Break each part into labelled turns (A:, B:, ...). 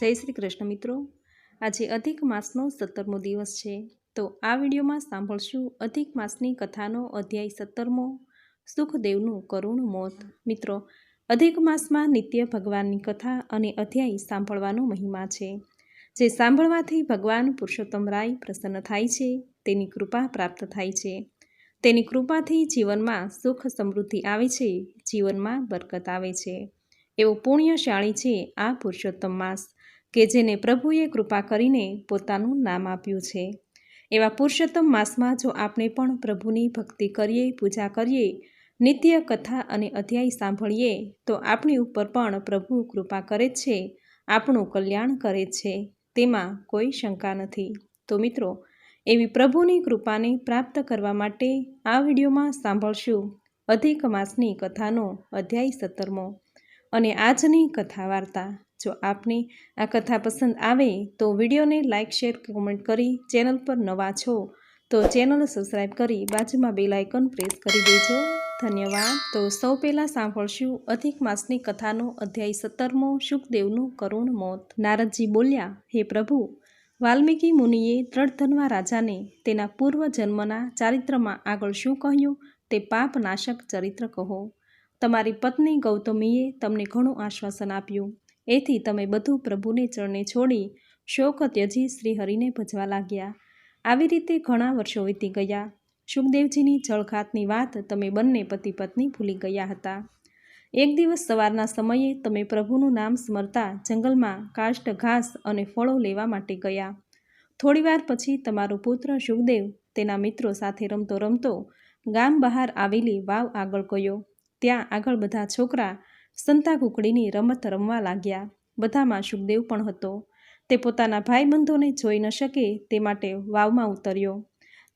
A: જય શ્રી કૃષ્ણ મિત્રો. આજે અધિક માસનો સત્તરમો દિવસ છે. તો આ વિડીયોમાં સાંભળશું અધિક માસની કથાનો અધ્યાય સત્તરમો, સુખદેવનું કરુણ મોત. મિત્રો, અધિક માસમાં નિત્ય ભગવાનની કથા અને અધ્યાય સાંભળવાનો મહિમા છે. જે સાંભળવાથી ભગવાન પુરુષોત્તમ રાય પ્રસન્ન થાય છે, તેની કૃપા પ્રાપ્ત થાય છે. તેની કૃપાથી જીવનમાં સુખ સમૃદ્ધિ આવે છે, જીવનમાં બરકત આવે છે. એવો પુણ્યશાળી છે આ પુરુષોત્તમ માસ. કે જેને પ્રભુએ કૃપા કરીને પોતાનું નામ આપ્યું છે. એવા પુરુષોત્તમ માસમાં જો આપણે પણ પ્રભુની ભક્તિ કરીએ, પૂજા કરીએ, નિત્ય કથા અને અધ્યાય સાંભળીએ, તો આપણી ઉપર પણ પ્રભુ કૃપા કરે છે, આપણું કલ્યાણ કરે છે, તેમાં કોઈ શંકા નથી. તો મિત્રો, એવી પ્રભુની કૃપાને પ્રાપ્ત કરવા માટે આ વિડીયોમાં સાંભળશું અધિક માસની કથાનો અધ્યાય સત્તરમો અને આજની કથા વાર્તા. જો આપને આ કથા પસંદ આવે તો વિડીયોને લાઇક, શેર, કોમેન્ટ કરી ચેનલ પર નવા છો તો ચેનલ સબસ્ક્રાઈબ કરી બાજુમાં બેલ આઇકન પ્રેસ કરી દેજો. ધન્યવાદ. તો સૌ પહેલાં સાંભળશું અધિક માસની કથાનો અધ્યાય સત્તરમો સુખદેવનું કરુણ મોત. નારદજી બોલ્યા, હે પ્રભુ, વાલ્મીકી મુનિએ દ્રઢધનવા રાજાને તેના પૂર્વ જન્મના ચારિત્રમાં આગળ શું કહ્યું? તે પાપનાશક ચરિત્ર કહો. તમારી પત્ની ગૌતમીએ તમને ઘણું આશ્વાસન આપ્યું. એથી તમે બધું પ્રભુને ચરણે છોડી શોક ત્યજી શ્રીહરિને ભજવા લાગ્યા. આવી રીતે ઘણા વર્ષો વીતી ગયા. સુખદેવજીની જળખાતની વાત તમે બંને પતિ પત્ની ભૂલી ગયા હતા. એક દિવસ સવારના સમયે તમે પ્રભુનું નામ સ્મરતા જંગલમાં કાષ્ટ ઘાસ અને ફળો લેવા માટે ગયા. થોડીવાર પછી તમારો પુત્ર સુખદેવ તેના મિત્રો સાથે રમતો રમતો ગામ બહાર આવેલી વાવ આગળ ગયો. ત્યાં આગળ બધા છોકરા સંતા કુકડીની રમત રમવા લાગ્યા. બધામાં સુખદેવ પણ હતો. તે પોતાના ભાઈબંધોને જોઈ ન શકે તે માટે વાવમાં ઉતર્યો.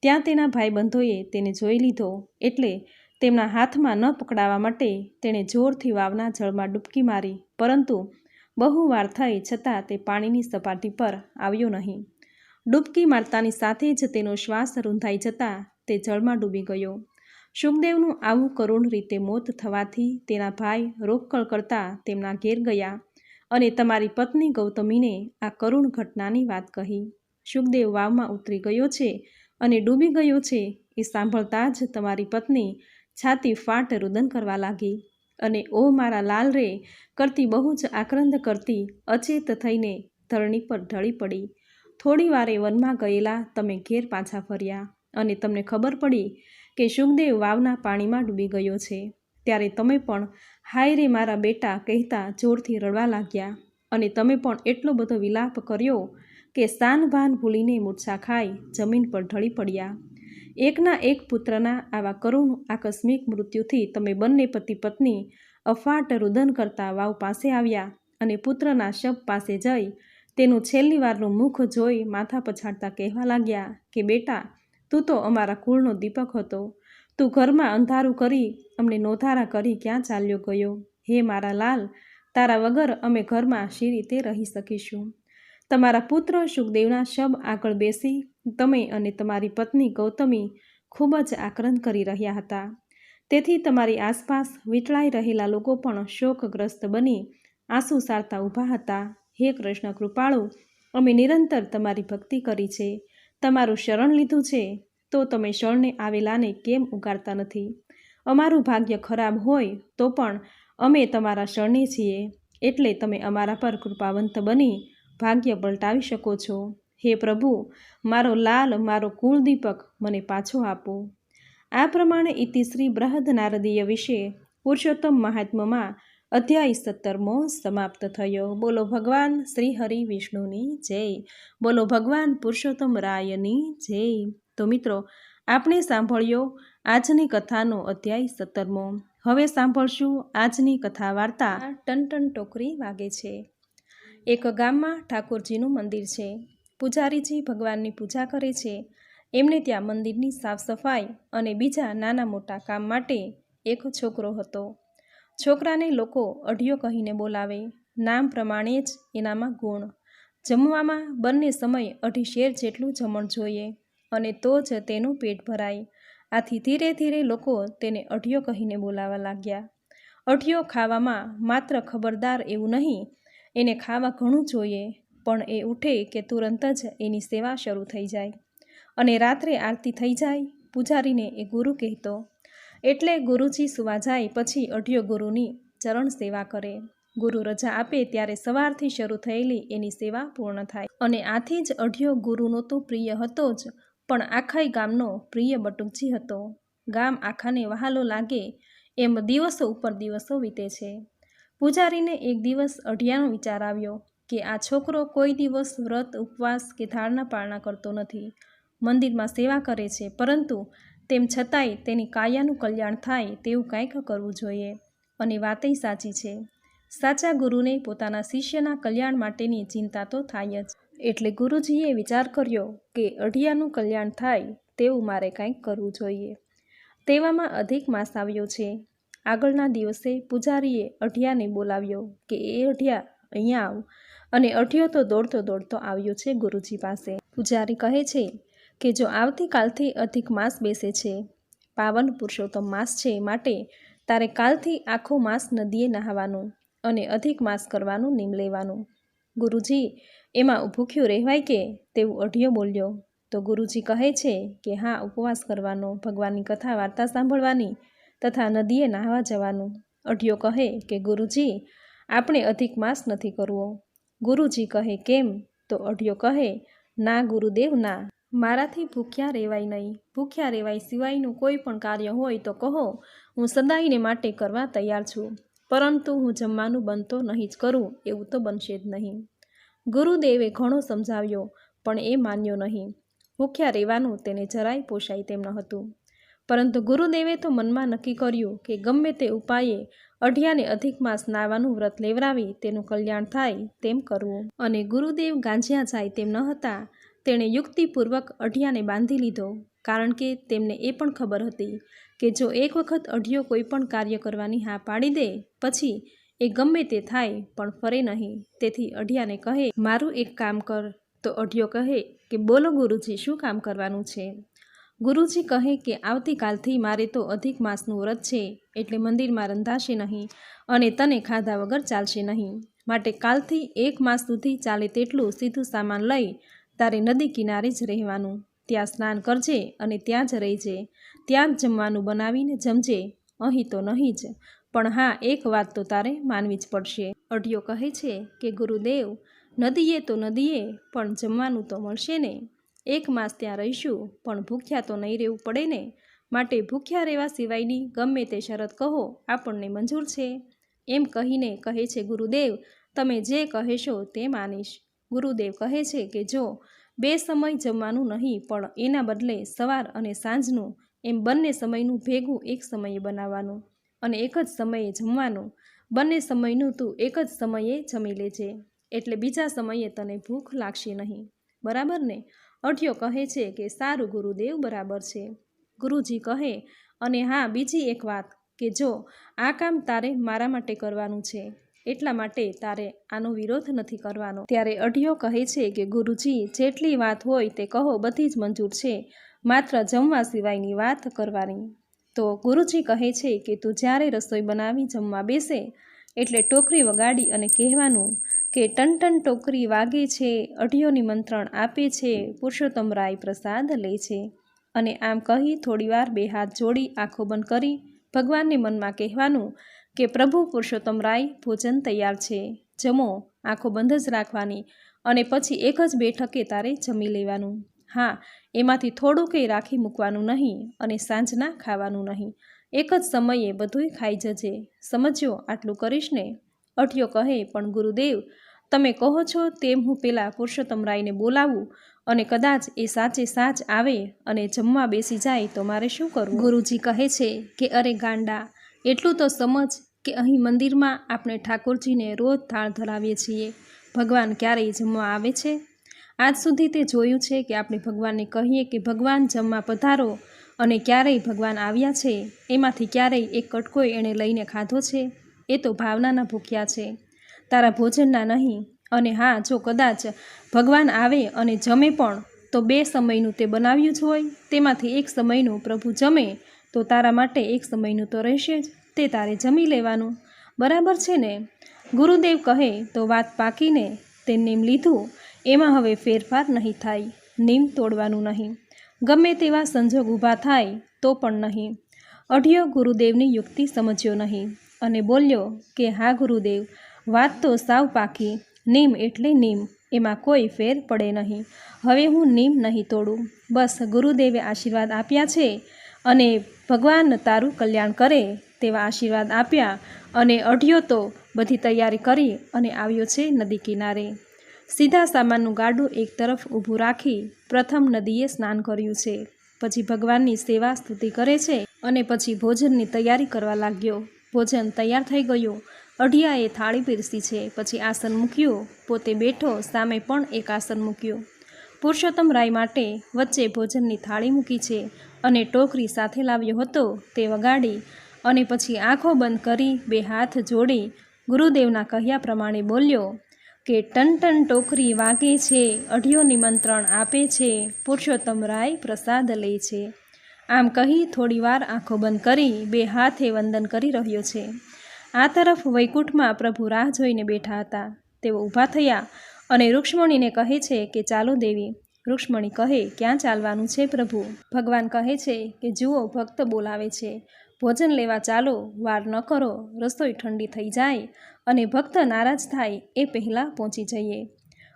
A: ત્યાં તેના ભાઈબંધોએ તેને જોઈ લીધો એટલે તેમના હાથમાં ન પકડાવા માટે તેણે જોરથી વાવના જળમાં ડૂબકી મારી. પરંતુ બહુ વાર થઈ છતાં તે પાણીની સપાટી પર આવ્યો નહીં. ડૂબકી મારતાની સાથે જ તેનો શ્વાસ રૂંધાઈ જતાં તે જળમાં ડૂબી ગયો. સુખદેવનું આવું કરુણ રીતે મોત થવાથી તેના ભાઈ રોકકળ કરતા તેમના ઘેર ગયા અને તમારી પત્ની ગૌતમીને આ કરુણ ઘટનાની વાત કહી. સુખદેવ વાવમાં ઉતરી ગયો છે અને ડૂબી ગયો છે એ સાંભળતા જ તમારી પત્ની છાતી ફાટ રુદન કરવા લાગી અને ઓ મારા લાલ રે, કરતી બહુ જ આક્રંદ કરતી અચેત થઈને ધરણી પર ઢળી પડી. થોડી વારે વનમાં ગયેલા તમે ઘેર પાછા ફર્યા અને તમને ખબર પડી કે શુકદેવ વાવના પાણીમાં ડૂબી ગયો છે. ત્યારે તમે પણ, હાય રે મારા બેટા, કહેતા જોરથી રડવા લાગ્યા. અને તમે પણ એટલો બધો વિલાપ કર્યો કે સાન ભાન ભૂલીને મૂર્છા ખાઈ જમીન પર ઢળી પડ્યા. એકના એક પુત્રના આવા કરુણ, આકસ્મિક મૃત્યુથી તમે બંને પતિ પત્ની અફાટ રુદન કરતા વાવ પાસે આવ્યા અને પુત્રના શબ પાસે જઈ તેનું છેલ્લી વારનું મુખ જોઈ માથા પછાડતા કહેવા લાગ્યા કે, બેટા તું તો અમારા કુળનો દીપક હતો. તું ઘરમાં અંધારું કરી અમને નોધારા કરી ક્યાં ચાલ્યો ગયો? હે મારા લાલ, તારા વગર અમે ઘરમાં શી રીતે રહી શકીશું. તમારા પુત્ર સુખદેવના શબ આગળ બેસી તમે અને તમારી પત્ની ગૌતમી ખૂબ જ આક્રંદ કરી રહ્યા હતા. તેથી તમારી આસપાસ વીંટળાઈ રહેલા લોકો પણ શોકગ્રસ્ત બની આંસુ સારતા ઊભા હતા. હે કૃષ્ણ કૃપાળુ, અમે નિરંતર તમારી ભક્તિ કરી છે. તમારું શરણ લીધું છે, તો તમે શરણે આવેલાને કેમ ઉગાડતા નથી? અમારું ભાગ્ય ખરાબ હોય, તો પણ અમે તમારા શરણે છીએ, એટલે તમે અમારા પર કૃપાવંત બની ભાગ્ય પલટાવી શકો છો. હે પ્રભુ, મારો લાલ, મારો કુળદીપક મને પાછો આપો. આ પ્રમાણે ઇતિશ્રી બૃહદ નારદીય વિશે પુરુષોત્તમ મહાત્મમાં અધ્યાય સત્તરમો સમાપ્ત થયો. બોલો ભગવાન શ્રી હરિ વિષ્ણુની જય. બોલો ભગવાન પુરુષોત્તમ રાયની જય. તો મિત્રો, આપણે સાંભળ્યો આજની કથાનો અધ્યાય સત્તરમો. હવે સાંભળશું આજની કથા વાર્તા ટન ટન ટોકરી વાગે છે. એક ગામમાં ઠાકોરજીનું મંદિર છે. પૂજારીજી ભગવાનની પૂજા કરે છે. એમને ત્યાં મંદિરની સાફ સફાઈ અને બીજા નાના મોટા કામ માટે એક છોકરો હતો. છોકરાને લોકો અઢિયો કહીને બોલાવે. નામ પ્રમાણે જ એનામાં ગુણ. જમવામાં બંને સમય અઢી શેર જેટલું જમણ જોઈએ અને તો જ તેનું પેટ ભરાય. આથી ધીરે ધીરે લોકો તેને અઢિયો કહીને બોલાવા લાગ્યા. અઢિયો ખાવામાં માત્ર ખબરદાર એવું નહીં, એને ખાવા ઘણું જોઈએ, પણ એ ઉઠે કે તુરંત જ એની સેવા શરૂ થઈ જાય. અને રાત્રે આરતી થઈ જાય, પૂજારીને એ ગુરુ કહેતો એટલે ગુરુજી સુવા જાય પછી અઢિયો ગુરુની ચરણ સેવા કરે. ગુરુ રજા આપે ત્યારે સવારથી શરૂ થયેલી એની સેવા પૂર્ણ થાય. અને આથી જ અઢિયો ગુરુનો તો પ્રિય હતો જ, પણ આખાય ગામનો પ્રિય બટુકજી હતો. ગામ આખાને વહાલો લાગે, એમ દિવસો ઉપર દિવસો વીતે છે. પૂજારીને એક દિવસ અઢિયાનો વિચાર આવ્યો કે આ છોકરો કોઈ દિવસ વ્રત, ઉપવાસ કે ધારણા પાળના કરતો નથી. મંદિરમાં સેવા કરે છે, પરંતુ તેમ છતાંય તેની કાયાનું કલ્યાણ થાય તેવું કંઈક કરવું જોઈએ. અને વાતય સાચી છે. સાચા ગુરુને પોતાના શિષ્યના કલ્યાણ માટેની ચિંતા તો થાય જ. એટલે ગુરુજીએ વિચાર કર્યો કે અઢિયાનું કલ્યાણ થાય તેવું મારે કંઈક કરવું જોઈએ. તેવામાં અધિક માસ આવ્યો છે. આગળના દિવસે પૂજારીએ અઢિયાને બોલાવ્યો કે, એ અઢિયા, અહીંયા આવ. અને અઢિયો તો દોડતો દોડતો આવ્યો છે ગુરુજી પાસે. પૂજારી કહે છે કે જો આવતીકાલથી અધિક માસ બેસે છે, પાવન પુરુષોત્તમ માસ છે માટે તારે કાલથી આખો માસ નદીએ નહાવાનું અને અધિક માસ કરવાનું નિમ લેવાનું. ગુરુજી, એમાં ભૂખ્યું રહેવાય કે? તેવું અઢિયો બોલ્યો. તો ગુરુજી કહે છે કે, હા, ઉપવાસ કરવાનો, ભગવાનની કથા વાર્તા સાંભળવાની તથા નદીએ નાહવા જવાનું. અઢિયો કહે કે, ગુરુજી, આપણે અધિક માસ નથી કરવો. ગુરુજી કહે, કેમ? તો અઢિયો કહે, ના, ગુરુદેવ, ના. મારાથી ભૂખ્યા રહેવાય નહીં. ભૂખ્યા રહેવાય સિવાયનું કોઈ પણ કાર્ય હોય તો કહો, હું સદાયને માટે કરવા તૈયાર છું. પરંતુ હું જમવાનું બનતો નહીં જ કરું, એવું તો બનશે જ નહીં. ગુરુદેવે ઘણો સમજાવ્યો, પણ એ માન્યો નહીં. ભૂખ્યા રહેવાનું તેને જરાય પોષાય તેમ ન હતું. પરંતુ ગુરુદેવે તો મનમાં નક્કી કર્યું કે ગમે તે ઉપાયે અઢિયાને અધિક માસ નાવાનું વ્રત લેવરાવી તેનું કલ્યાણ થાય તેમ કરવું. અને ગુરુદેવ ગાંજ્યા જાય તેમ ન હતા તેણે યુક્તિપૂર્વક અઢિયાને બાંધી લીધો, કારણ કે તેમને એ પણ ખબર હતી કે જો એક વખત અઢિયો કોઈ પણ કાર્ય કરવાની હા પાડી દે, પછી એ ગમે તે થાય, પણ ફરે નહીં. તેથી અઢિયાને કહે, મારું એક કામ કર. તો અઢિયો કહે કે, બોલો ગુરુજી, શું કામ કરવાનું છે? ગુરુજી કહે કે, આવતીકાલથી મારે તો અધિક માસનું વ્રત છે, એટલે મંદિરમાં રંધાશે નહીં અને તને ખાધા વગર ચાલશે નહીં. માટે કાલથી એક માસ સુધી ચાલે તેટલું સીધું સામાન લઈ તારે નદી કિનારે જ રહેવાનું. ત્યાં સ્નાન કરજે અને ત્યાં જ રહેજે. ત્યાં જ જમવાનું બનાવીને જમજે. અહીં તો નહીં જ. પણ હા, એક વાત તો તારે માનવી જ પડશે. અઢિયો કહે છે કે, ગુરુદેવ, નદીએ તો નદીએ, પણ જમવાનું તો મળશે ને. એક માસ ત્યાં રહીશું, પણ ભૂખ્યા તો નહીં રહેવું પડે ને. માટે ભૂખ્યા રહેવા સિવાયની ગમે તે શરત કહો, આપણને મંજૂર છે. એમ કહીને કહે છે, ગુરુદેવ, તમે જે કહેશો તે માનીશ. ગુરુદેવ કહે છે કે જો બે સમય જમવાનું નહીં, પણ એના બદલે સવાર અને સાંજનું, એમ બંને સમયનું ભેગું એક સમયે બનાવવાનું અને એક જ સમયે જમવાનું. બંને સમયનું તું એક જ સમયે જમી લેજે, એટલે બીજા સમયે તને ભૂખ લાગશે નહીં. બરાબર ને? અઢિયો કહે છે કે સારું ગુરુદેવ બરાબર છે. ગુરુજી કહે, અને હા, બીજી એક વાત કે જો આ કામ તારે મારા માટે કરવાનું છે. એટલા માટે તારે આનો વિરોધ નથી કરવાનો. ત્યારે અઢિયો કહે છે કે, ગુરુજી, જેટલી વાત હોય તે કહો, બધી જ મંજૂર છે. માત્ર જમવા સિવાયની વાત કરવાની. તો ગુરુજી કહે છે કે, તું જ્યારે રસોઈ બનાવી જમવા બેસે, એટલે ટોકરી વગાડી અને કહેવાનું કે, ટન ટન ટોકરી વાગે છે અઢિયો નિમંત્રણ આપે છે, પુરુષોત્તમ રાય પ્રસાદ લે છે. અને આમ કહી થોડીવાર બે હાથ જોડી આંખો બંધ કરી, ભગવાનને મનમાં કહેવાનું કે પ્રભુ પુરુષોત્તમ રાય ભોજન તૈયાર છે. જમો, આંખો બંધ જ રાખવાની અને પછી એક જ બેઠકે તારે જમી લેવાનું. હા, એમાંથી થોડું કંઈ રાખી મૂકવાનું નહીં અને સાંજના ખાવાનું નહીં. એક જ સમયે બધુંય ખાઈ જજે. સમજ્યો? આટલું કરીશ ને? અઠિયો કહે, પણ ગુરુદેવ, તમે કહો છો તેમ હું પેલા પુરુષોત્તમ રાયને બોલાવું અને કદાચ એ સાચે સાચ આવે અને જમવા બેસી જાય તો મારે શું કરવું? ગુરુજી કહે છે કે, અરે ગાંડા એટલું તો સમજ કે અહીં મંદિરમાં આપણે ઠાકોરજીને રોજ થાળ ધરાવીએ છીએ. ભગવાન ક્યારેય જમવા આવે છે? આજ સુધી તે જોયું છે કે આપણે ભગવાનને કહીએ કે ભગવાન જમવા પધારો અને ક્યારેય ભગવાન આવ્યા છે? એમાંથી ક્યારેય એક કટકોય એણે લઈને ખાધો છે? એ તો ભાવનાના ભૂખ્યા છે. તારા ભોજનના નહીં. અને હા, જો કદાચ ભગવાન આવે અને જમે પણ, તો બે સમયનું તે બનાવ્યું જ હોય. તેમાંથી એક સમયનું પ્રભુ જમે તો તારા માટે એક સમયનું તો રહેશે જ, તે તારે જમી લેવાનું. બરાબર છે ને? ગુરુદેવ કહે, તો વાત પાકીને તે નીમ લીધું, એમાં હવે ફેરફાર નહીં થાય નીમ તોડવાનું નહીં. ગમે તેવા સંજોગ ઊભા થાય, તો પણ નહીં. અઢિયો ગુરુદેવની યુક્તિ સમજ્યો નહીં અને બોલ્યો કે, હા ગુરુદેવ, વાત તો સાવ પાકી, નીમ એટલે નીમ, એમાં કોઈ ફેર પડે નહીં. હવે હું નીમ નહીં તોડું. બસ ગુરુદેવે આશીર્વાદ આપ્યા છે. અને ભગવાન તારું કલ્યાણ કરે તેવા આશીર્વાદ આપ્યા અને અઢિયો તો બધી તૈયારી કરી અને આવ્યો છે નદી કિનારે. સીધા સામાનનું ગાડું એક તરફ ઊભું રાખી પ્રથમ નદીએ સ્નાન કર્યું છે. પછી ભગવાનની સેવા સ્તુતિ કરે છે અને પછી ભોજનની તૈયારી કરવા લાગ્યો. ભોજન તૈયાર થઈ ગયું. અઢિયાએ થાળી પીરસી છે. પછી આસન મૂક્યું. પોતે બેઠો, સામે પણ એક આસન મૂક્યું. પુરુષોત્તમ રાય માટે વચ્ચે ભોજનની થાળી મૂકી છે. અને ટોકરી સાથે લાવ્યો હતો તે વગાડી અને પછી આંખો બંધ કરી બે હાથ જોડી ગુરુદેવના કહ્યા પ્રમાણે બોલ્યો, કે ટન ટન ટોકરી વાગે છે, અઢિયો નિમંત્રણ આપે છે, પુરુષોત્તમ રાય પ્રસાદ લે છે. આમ કહી થોડીવાર આંખો બંધ કરી બે હાથે વંદન કરી રહ્યો છે. આ તરફ વૈકુંઠમાં પ્રભુ રાહ જોઈને બેઠા હતા. તેઓ ઊભા થયા અને રૂક્ષ્મણીને કહે છે કે ચાલો દેવી રૂક્ષ્મણી કહે, ક્યાં ચાલવાનું છે પ્રભુ? ભગવાન કહે છે કે, જુઓ, ભક્ત બોલાવે છે. ભોજન લેવા ચાલો, વાર ન કરો, રસોઈ ઠંડી થઈ જાય અને ભક્ત નારાજ થાય, એ પહેલાં પહોંચી જઈએ.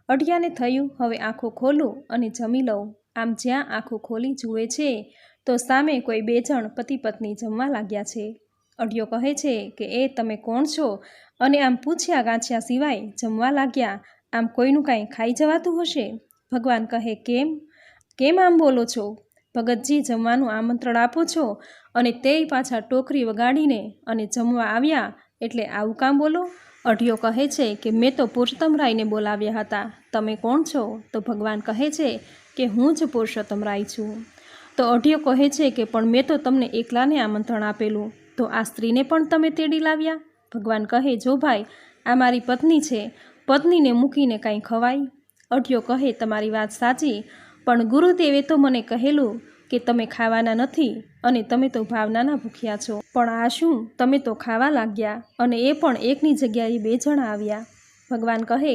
A: અઢિયાને થયું, હવે આંખો ખોલું અને જમી લઉં. આમ જ્યાં આંખો ખોલી જુએ છે, તો સામે કોઈ બે જણ પતિ પત્ની જમવા લાગ્યા છે. અઢિયો કહે છે કે, એ તમે કોણ છો? અને આમ પૂછ્યા ગાંછ્યા સિવાય જમવા લાગ્યા. આમ કોઈનું કાંઈ ખાઈ જવાતું હશે? ભગવાન કહે, કેમ? કેમ આમ બોલો છો? ભગતજી જમવાનું આમંત્રણ આપો છો અને તે પાછા ટોકરી વગાડીને અને જમવા આવ્યા એટલે આવું કામ બોલો? અઢિયો કહે છે કે, મેં તો પુરુષોત્તમ રાયને બોલાવ્યા હતા. તમે કોણ છો? તો ભગવાન કહે છે કે, હું જ પુરુષોત્તમ રાય છું. તો અઢિયો કહે છે કે, પણ મેં તો તમને એકલાને આમંત્રણ આપેલું. તો આ સ્ત્રીને પણ તમે તેડી લાવ્યા? ભગવાન કહે, જો ભાઈ, આ મારી પત્ની છે. પત્નીને મૂકીને કાંઈ ખવાય? અઢિયો કહે, તમારી વાત સાચી, પણ ગુરુદેવે તો મને કહેલું કે તમે ખાવાના નથી અને તમે તો ભાવનાના ભૂખ્યા છો. પણ આ શું? તમે તો ખાવા લાગ્યા અને એ પણ એકની જગ્યાએ બે જણા આવ્યા. ભગવાન કહે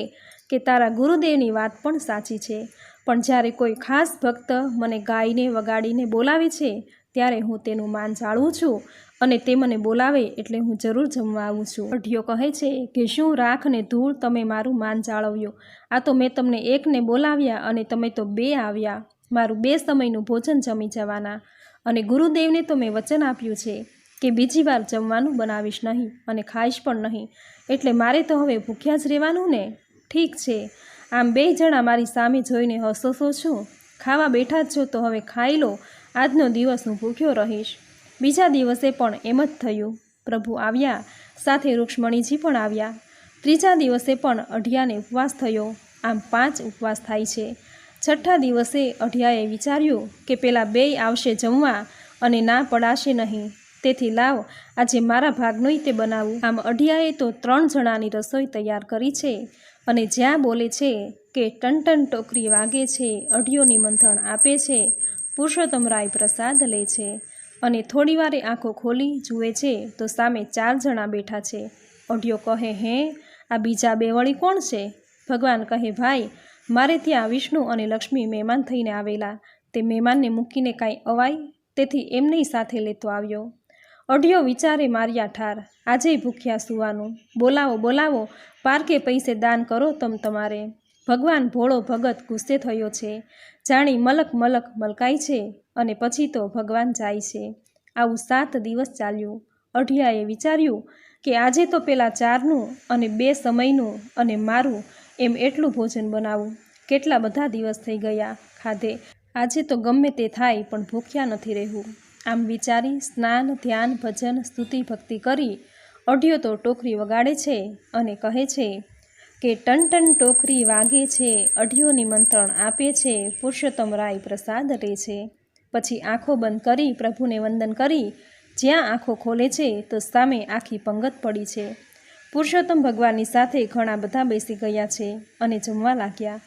A: કે, તારા ગુરુદેવની વાત પણ સાચી છે, પણ જ્યારે કોઈ ખાસ ભક્ત મને ગાઈને વગાડીને બોલાવે છે, ત્યારે હું તેનું માન જાળવું છું અને તે મને બોલાવે એટલે હું જરૂર જમવા આવું છું. અઢિયો કહે છે કે, શું રાખ ને ધૂળ તમે મારું માન જાળવ્યો? આ તો મેં તમને એકને બોલાવ્યા અને તમે તો બે આવ્યા. મારું બે સમયનું ભોજન જમી જવાના. અને ગુરુદેવને તો મેં વચન આપ્યું છે કે, બીજી વાર જમવાનું બનાવીશ નહીં અને ખાઈશ પણ નહીં. એટલે મારે તો હવે ભૂખ્યા જ રહેવાનું ને? ઠીક છે. આમ બે જણા મારી સામે જોઈને હસોસો છું. ખાવા બેઠા જ છો તો હવે ખાઈ લો. આજનો દિવસ હું ભૂખ્યો રહીશ. બીજા દિવસે પણ એમ જ થયું. પ્રભુ આવ્યા, સાથે રૂક્ષ્મણીજી પણ આવ્યા. ત્રીજા દિવસે પણ અઢિયાને ઉપવાસ થયો. આમ પાંચ ઉપવાસ થાય છે. છઠ્ઠા દિવસે અઢિયાએ વિચાર્યું કે પેલા બેય આવશે જમવા અને ના પડાશે નહીં. તેથી લાવ, આજે મારા ભાગનું તે બનાવું. આમ અઢિયાએ તો ત્રણ જણાની રસોઈ તૈયાર કરી છે અને જ્યાં બોલે છે કે ટનટન ટન ટોકરી વાગે છે, અઢિયો નિમંત્રણ આપે છે, પુરુષોત્તમ રાય પ્રસાદ લે છે. અને થોડીવારે આંખો ખોલી જુએ છે, તો સામે ચાર જણા બેઠા છે. ઓઢિયો કહે, હે, આ બીજા બે વળી કોણ છે? ભગવાન કહે, ભાઈ, મારે ત્યાં વિષ્ણુ અને લક્ષ્મી મહેમાન થઈને આવેલા. તે મહેમાનને મૂકીને કાંઈ અવાય, તેથી એમની સાથે લેતો આવ્યો. અઢિયો વિચારે, માર્યા ઠાર, આજે ભૂખ્યા સુવાનું. બોલાવો બોલાવો. પારકે પૈસે દાન કરો તમ તમારે. ભગવાન ભોળો ભગત ગુસ્સે થયો છે. જાણી મલક મલક મલકાય છે. અને પછી તો ભગવાન જાય છે. આવું સાત દિવસ ચાલ્યું. અઢિયાએ વિચાર્યું કે આજે તો પેલા ચારનું અને બે સમયનું અને મારું એમ એટલું ભોજન બનાવું. કેટલા બધા દિવસ થઈ ગયા ખાધે. આજે તો ગમે તે થાય પણ ભૂખ્યા નથી રહેવું. આમ વિચારી સ્નાન, ધ્યાન, ભજન, સ્તુતિ, ભક્તિ કરી અઢિયો તો ટોકરી વગાડે છે અને કહે છે કે ટન ટન ટોકરી વાગે છે, અઢિયો નિમંત્રણ આપે છે, પુરુષોત્તમ રાય પ્રસાદ રહે છે. પછી આંખો બંધ કરી પ્રભુને વંદન કરી, જ્યાં આંખો ખોલે છે, તો સામે આખી પંગત પડી છે. પુરુષોત્તમ ભગવાનની સાથે ઘણા બધા બેસી ગયા છે અને જમવા લાગ્યા.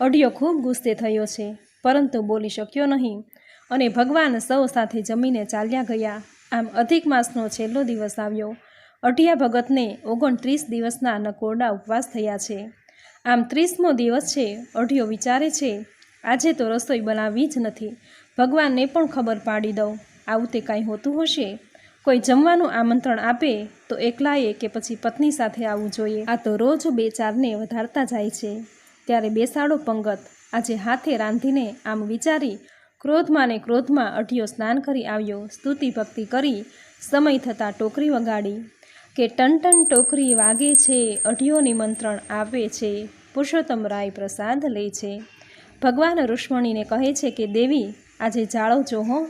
A: અઢિયો ખૂબ ગુસ્સે થયો છે, પરંતુ બોલી શક્યો નહીં. અને ભગવાન સૌ સાથે જમીને ચાલ્યા ગયા. આમ અધિક માસનો છેલ્લો દિવસ આવ્યો. અઢિયા ભગતને ઓગણત્રીસ દિવસના નકોરડા ઉપવાસ થયા છે. આમ ત્રીસમો દિવસ છે, અઢિયો વિચારે છે, આજે તો રસોઈ બનાવવી જ નથી. ભગવાનને પણ ખબર પાડી દઉં. આવું તે કાંઈ હોતું હશે? કોઈ જમવાનું આમંત્રણ આપે તો એકલાએ કે પછી પત્ની સાથે આવવું જોઈએ? આ તો રોજ બે ચારને વધારતા જાય છે. ત્યારે બેસાડો પંગત. આજે હાથે રાંધીને આમ વિચારી ક્રોધમાં ને ક્રોધમાં અઢિયો સ્નાન કરી આવ્યો. સ્તુતિ ભક્તિ કરી. સમય થતાં ટોકરી વગાડી. કે ટન ટન ટોકરી વાગે છે, અઢિયો નિમંત્રણ આપે છે, પુરુષોત્તમ રાય પ્રસાદ લે છે. ભગવાન રુક્ષ્મણીને કહે છે કે, દેવી આજે જાળવજો હો,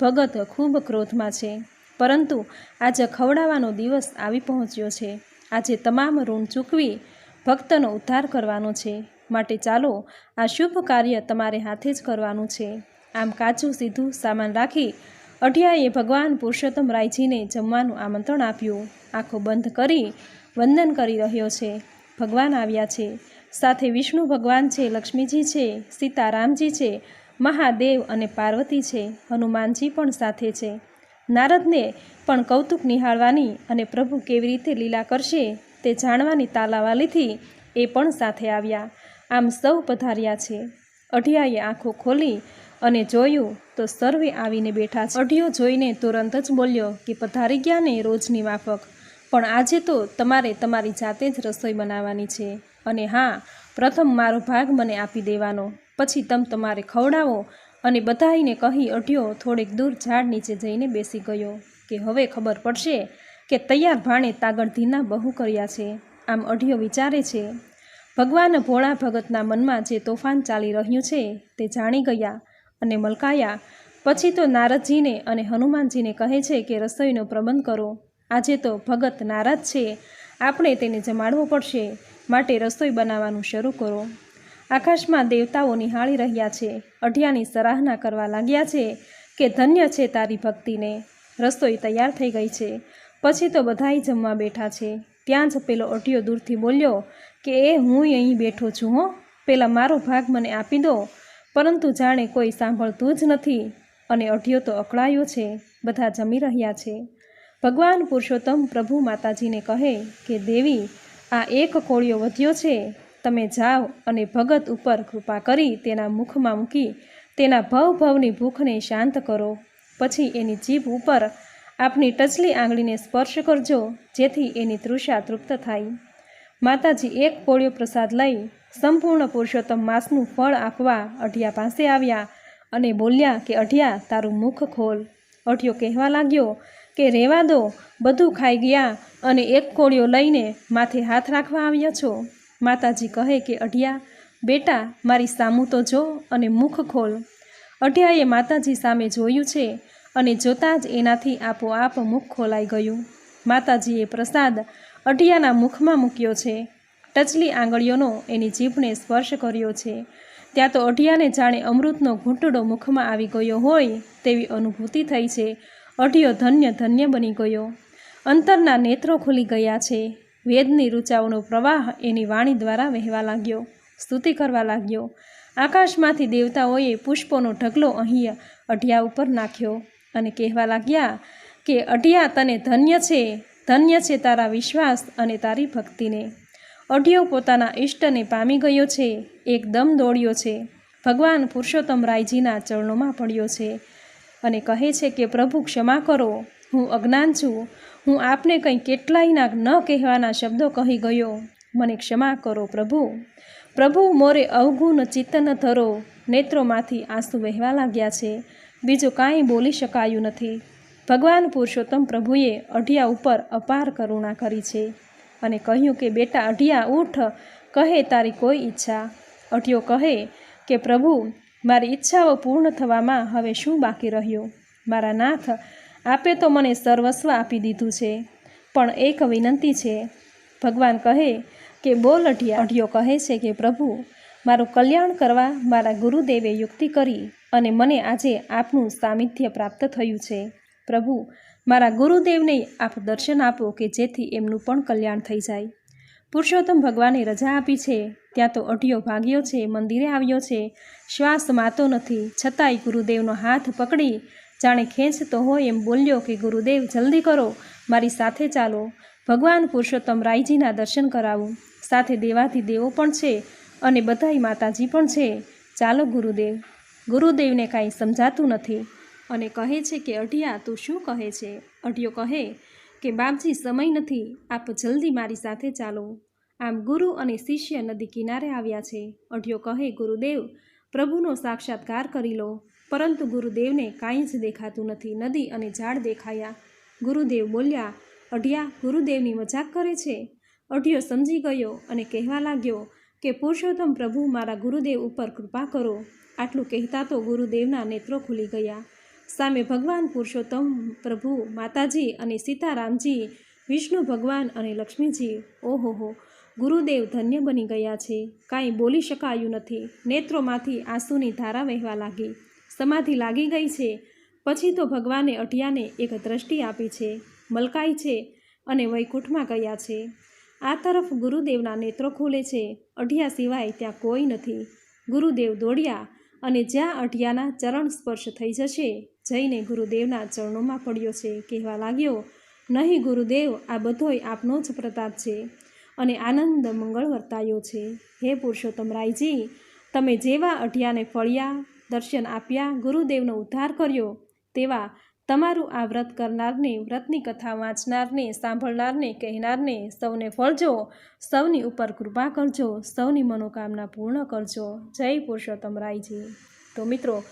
A: ભગત ખૂબ ક્રોધમાં છે. પરંતુ આજે ખવડાવવાનો દિવસ આવી પહોંચ્યો છે. આજે તમામ ઋણ ચૂકવી ભક્તનો ઉદ્ધાર કરવાનો છે. માટે ચાલો, આ શુભ કાર્ય તમારે હાથે જ કરવાનું છે. આમ કાચું સીધું સામાન રાખી અઢિયાએ ભગવાન પુરુષોત્તમ રાયજીને જમવાનું આમંત્રણ આપ્યું. આંખો બંધ કરી વંદન કરી રહ્યો છે. ભગવાન આવ્યા છે. સાથે વિષ્ણુ ભગવાન છે, લક્ષ્મીજી છે, સીતારામજી છે મહાદેવ અને પાર્વતી છે, હનુમાનજી પણ સાથે છે. નારદને પણ કૌતુક નિહાળવાની અને પ્રભુ કેવી રીતે લીલા કરશે તે જાણવાની તાલાવાલીથી એ પણ સાથે આવ્યા. આમ સૌ પધાર્યા છે. અઢિયાએ આંખો ખોલી અને જોયું તો સર્વે આવીને બેઠા છે. અઢિયો જોઈને તુરંત જ બોલ્યો કે પધારી ગયા ને રોજની માફક. પણ આજે તો તમારે તમારી જાતે જ રસોઈ બનાવવાની છે. અને હા, પ્રથમ મારો ભાગ મને આપી દેવાનો. પછી તમ તમારે ખવડાવો. અને બધાઈને કહી અઢ્યો, થોડેક દૂર ઝાડ નીચે જઈને બેસી ગયો કે, હવે ખબર પડશે કે તૈયાર ભાણે તાગડધીના બહુ કર્યા છે. આમ અઢિયો વિચારે છે, ભગવાન ભોળા ભગતના મનમાં જે તોફાન ચાલી રહ્યું છે તે જાણી ગયા અને મલકાયા. પછી તો નારદજીને અને હનુમાનજીને કહે છે કે, રસોઈનો પ્રબંધ કરો. આજે તો ભગત નારાજ છે. આપણે તેને જમાડવો પડશે. માટે રસોઈ બનાવવાનું શરૂ કરો. આકાશમાં દેવતાઓ નિહાળી રહ્યા છે, અઢિયાની સરાહના કરવા લાગ્યા છે કે ધન્ય છે તારી ભક્તિને. રસોઈ તૈયાર થઈ ગઈ છે. પછી તો બધાય જમવા બેઠા છે. ત્યાં જ પેલો અઢિયો દૂરથી બોલ્યો કે, એ હું અહીં બેઠો છું હો. પેલા મારો ભાગ મને આપી દો. પરંતુ જાણે કોઈ સાંભળતું જ નથી. અને અઢિયો તો અકળાયો છે. બધા જમી રહ્યા છે. ભગવાન પુરુષોત્તમ પ્રભુ માતાજીને કહે કે, દેવી, આ એક કોળિયો વધ્યો છે. તમે જાઓ અને ભગત ઉપર કૃપા કરી તેના મુખમાં મૂકી તેના ભવ ભવની ભૂખને શાંત કરો. પછી એની જીભ ઉપર આપની ટચલી આંગળીને સ્પર્શ કરજો, જેથી એની તૃષા તૃપ્ત થાય. માતાજી એક કોળિયો પ્રસાદ લઈ સંપૂર્ણ પુરુષોત્તમ માસનું ફળ આપવા અઢિયા પાસે આવ્યા અને બોલ્યા કે, અઢિયા, તારું મુખ ખોલ. અઢિયો કહેવા લાગ્યો કે રહેવા દો, બધું ખાઈ ગયા અને એક કોળિયો લઈને માથે હાથ રાખવા આવ્યા છો. માતાજી કહે કે, અઢિયા, બેટા, મારી સામું તો જો અને મુખ ખોલ. અઢિયાએ માતાજી સામે જોયું છે અને જોતાં જ એનાથી આપોઆપ મુખ ખોલાઈ ગયું. માતાજીએ પ્રસાદ અઢિયાના મુખમાં મૂક્યો છે. ટચલી આંગળીઓનો એની જીભને સ્પર્શ કર્યો છે. ત્યાં તો અઢિયાને જાણે અમૃતનો ઘૂંટડો મુખમાં આવી ગયો હોય તેવી અનુભૂતિ થઈ છે. અઢિયો ધન્ય ધન્ય બની ગયો. અંતરના નેત્રો ખુલી ગયા છે. વેદની રૂચાઓનો પ્રવાહ એની વાણી દ્વારા વહેવા લાગ્યો, સ્તુતિ કરવા લાગ્યો. આકાશમાંથી દેવતાઓએ પુષ્પોનો ઢગલો અહીં અઢિયા ઉપર નાખ્યો અને કહેવા લાગ્યા કે, અઢિયા તને ધન્ય છે ધન્ય છે તારા વિશ્વાસ અને તારી ભક્તિને. અઢિયો પોતાના ઈષ્ટને પામી ગયો છે એકદમ દોડ્યો છે. ભગવાન પુરુષોત્તમ રાયજીના ચરણોમાં પડ્યો છે અને કહે છે કે, પ્રભુ, ક્ષમા કરો. હું અજ્ઞાન છું. હું આપને કંઈ કેટલાયના ન કહેવાના શબ્દો કહી ગયો. મને ક્ષમા કરો પ્રભુ. પ્રભુ, મોરે અવગુણ ચિત્તન ધરો. નેત્રોમાંથી આંસુ વહેવા લાગ્યા છે. બીજું કાંઈ બોલી શકાયું નથી. ભગવાન પુરુષોત્તમ પ્રભુએ અઢિયા ઉપર અપાર કરુણા કરી છે અને કહ્યું કે, બેટા, અઢિયા ઉઠ. કહે તારી કોઈ ઈચ્છા. અઢિયો કહે કે, પ્રભુ, મારી ઈચ્છાઓ પૂર્ણ થવામાં હવે શું બાકી રહ્યું? મારા નાથ આપે તો મને સર્વસ્વ આપી દીધું છે. પણ એક વિનંતી છે. ભગવાન કહે કે બોલ અઢિયા. અઢિયો કહે છે કે, પ્રભુ, મારું કલ્યાણ કરવા મારા ગુરુદેવે યુક્તિ કરી અને મને આજે આપનું સામિથ્ય પ્રાપ્ત થયું છે. પ્રભુ, મારા ગુરુદેવને આપ દર્શન આપો કે જેથી એમનું પણ કલ્યાણ થઈ જાય. પુરુષોત્તમ ભગવાને રજા આપી છે. ત્યાં તો અઢિયો ભાગ્યો છે, મંદિરે આવ્યો છે. શ્વાસ માતો નથી. છતાંય ગુરુદેવનો હાથ પકડી જાણે ખેંચતો હોય એમ બોલ્યો કે, ગુરુદેવ, જલ્દી કરો. મારી સાથે ચાલો. ભગવાન પુરુષોત્તમ રાયજીના દર્શન કરાવું. સાથે દેવાથી દેવો પણ છે અને બધાય માતાજી પણ છે. ચાલો, ગુરુદેવ. ગુરુદેવને કાંઈ સમજાતું નથી અને કહે છે કે, અઢિયા, તું શું કહે છે? અઢિયો કહે કે, બાપજી, સમય નથી. આપ જલ્દી મારી સાથે ચાલો. આમ ગુરુ અને શિષ્ય નદી કિનારે આવ્યા છે. અઢિયો કહે, ગુરુદેવ, પ્રભુનો સાક્ષાત્કાર કરી લો. પરંતુ ગુરુદેવને કાંઈ જ દેખાતું નથી. નદી અને ઝાડ દેખાયા. ગુરુદેવ બોલ્યા, અઢિયા, ગુરુદેવની મજાક કરે છે? અઢિયો સમજી ગયો અને કહેવા લાગ્યો કે, પુરુષોત્તમ પ્રભુ, મારા ગુરુદેવ ઉપર કૃપા કરો. આટલું કહેતા તો ગુરુદેવના નેત્રો ખુલી ગયા. સામે ભગવાન પુરુષોત્તમ પ્રભુ, માતાજી અને સીતારામજી, વિષ્ણુ ભગવાન અને લક્ષ્મીજી, ઓહોહો, ગુરુદેવ ધન્ય બની ગયા છે. કાંઈ બોલી શકાયું નથી. નેત્રોમાંથી આંસુની ધારા વહેવા લાગી. સમાધિ લાગી ગઈ છે. પછી તો ભગવાને અઢિયાને એક દ્રષ્ટિ આપી છે. મલકાઈ છે અને વૈકુંઠમાં ગયા છે. આ તરફ ગુરુદેવના નેત્રો ખોલે છે. અઢિયા સિવાય ત્યાં કોઈ નથી. ગુરુદેવ દોડ્યા અને જ્યાં અઢિયાના ચરણ સ્પર્શ થઈ જશે, જઈને ગુરુદેવના ચરણોમાં પડ્યો છે. કહેવા લાગ્યો, નહીં ગુરુદેવ, આ બધોય આપનો જ પ્રતાપ છે અને આનંદ મંગળ વર્તાયો છે. હે પુરુષોત્તમ રાયજી તમે જેવા અઢિયાને ફળ્યા દર્શન આપ્યા, ગુરુદેવનો ઉદ્ધાર કર્યો. તેવા તમારું આ વ્રત કરનારને, વ્રતની કથા વાંચનારને, સાંભળનારને, કહેનારને સૌને ફળજો સૌની ઉપર કૃપા કરજો, સૌની મનોકામના પૂર્ણ કરજો. જય પુરુષોત્તમ રાયજી. તો મિત્રો,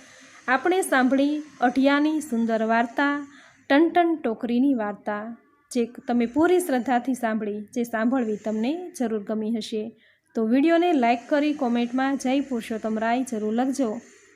A: આપણે સાંભળી અઢિયાની સુંદર વાર્તા ટનટન ટોકરીની વાર્તા, જે તમે પૂરી શ્રદ્ધાથી સાંભળી, જે સાંભળવી તમને જરૂર ગમી હશે. તો વિડીયોને લાઇક કરી, કોમેન્ટમાં જય પુરુષોત્તમ રાય જરૂર લખજો.